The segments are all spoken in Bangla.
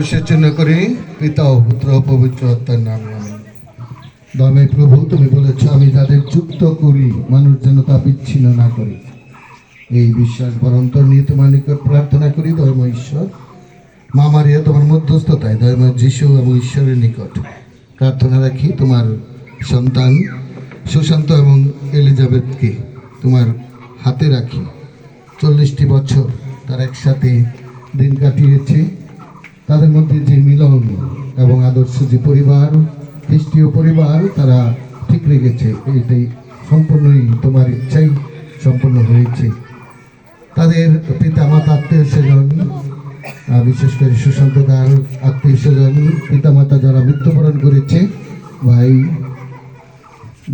জন্য করে। পিতা ও পুত্র পবিত্র আত্মার নামে দামে প্রভু, তুমি বলেছ, আমি যাদের যুক্ত করি, মানুষ যেন তা বিচ্ছিন্ন না করে। এই বিশ্বাস বরন্তর নিয়ে তোমার নিকট প্রার্থনা করি, ধর্ম ঈশ্বর। মা মারিয়া, তোমার মধ্যস্থতায়, ধর্ম যিশু এবং ঈশ্বরের নিকট। প্রার্থনা রাখি, তোমার সন্তান সুশান্ত এবং এলিজাবেথকে তোমার হাতে রাখি। চল্লিশটি বছর তারা একসাথে দিন কাটিয়েছে। তাদের মধ্যে যে মিলন এবং আদর্শ যে পরিবার, খ্রিস্টীয় পরিবার, তারা ঠিক রেখেছে। এটাই সম্পূর্ণই তোমার ইচ্ছাই সম্পূর্ণ হয়েছে। তাদের পিতা মাতা আত্মীয় স্বজন বিশেষ করে সুশান্ত দার আত্মীয় স্বজন পিতা মাতা যারা মৃত্যুবরণ করেছে, ভাই,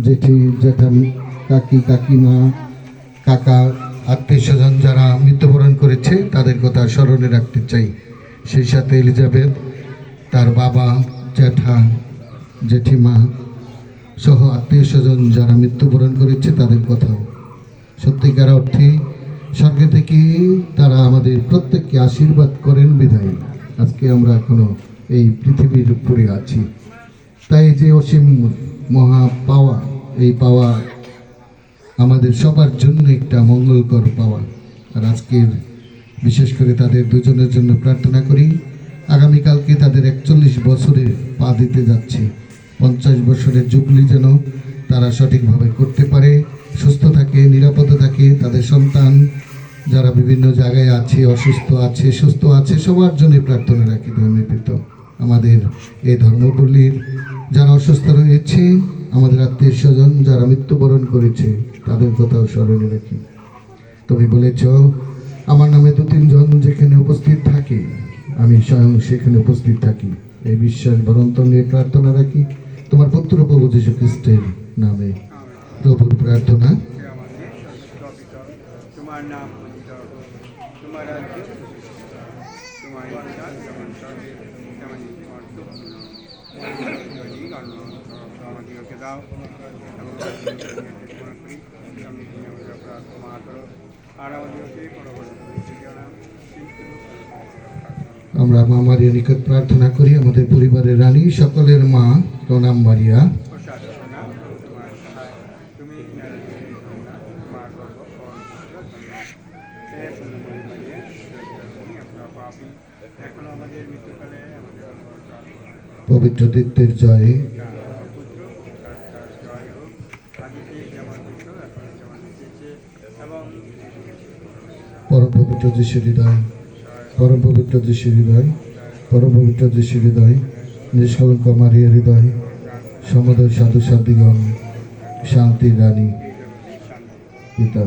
জেঠি, জেঠামি, কাকি, কাকিমা, কাকা, আত্মীয় স্বজন যারা মৃত্যুবরণ করেছে, তাদের কথা স্মরণে রাখতে চাই। সেই সাথে এলিজাবেথ, তার বাবা, জ্যাঠা, জেঠিমা সহ আত্মীয় স্বজন যারা মৃত্যুবরণ করেছে তাদের কথাও। সত্যিকার অর্থে স্বর্গে থেকে তারা আমাদের প্রত্যেককে আশীর্বাদ করেন বিধায়। আজকে আমরা এখনও এই পৃথিবীর উপরে আছি। তাই যে অসীম মহা পাওয়া, এই পাওয়া আমাদের সবার জন্য একটা মঙ্গলকর পাওয়া। আর আজকের বিশেষ করে তাদের দুজনের জন্য প্রার্থনা করি। আগামীকালকে তাদের একচল্লিশ বছরে পা দিতে যাচ্ছে। পঞ্চাশ বছরের জুবলি যেন তারা সঠিকভাবে করতে পারে। সুস্থ থাকে, নিরাপদে থাকে তাদের সন্তান। যারা বিভিন্ন জায়গায় আছে, অসুস্থ আছে, সুস্থ আছে, সবার জন্য প্রার্থনা রাখি ধর্মীপিত আমাদের এই ধর্মপল্লীর যারা অসুস্থ রয়েছে, আমাদের আত্মীয় স্বজন যারা মৃত্যুবরণ করেছে, তাদের কথাও স্মরণে রাখি। তুমি বলেছ আমার নামে দু, তিনজন যেখানে উপস্থিত থাকে, আমি স্বয়ং সেখানে উপস্থিত থাকি। এই বিশ্বাস বরন্ত নিয়ে প্রার্থনা রাখি, তোমার পুত্র প্রভু যীশু খ্রিস্টের নামে। প্রভুর প্রার্থনা। আমরা মা মারিয়া নিকট প্রার্থনা করি, আমাদের পরিবারের রানী, সকলের মা, প্রণাম মারিয়া। পবিত্র সোনা তোমার সহায় তুমি তোমার গর্ব হে সুন্দরী মারিয়া তুমি আমরা পাপী এখন আমাদের মৃত্যুকালে আমাদের পবিত্র তীর্থের জয়ে পুত্র তার জয় হোক আদিতে যেমন ছিল এখন যেমন এসেছে এবং পরম পবিত্র যিশু হৃদয়, পরম পবিত্র যিশু হৃদয়, পরম পবিত্র যিশু হৃদয় নিষ্কলঙ্ক মারিয়া হৃদয়, সমুদয় সাধু সাধিগণ, শান্তির রানী, পিতা।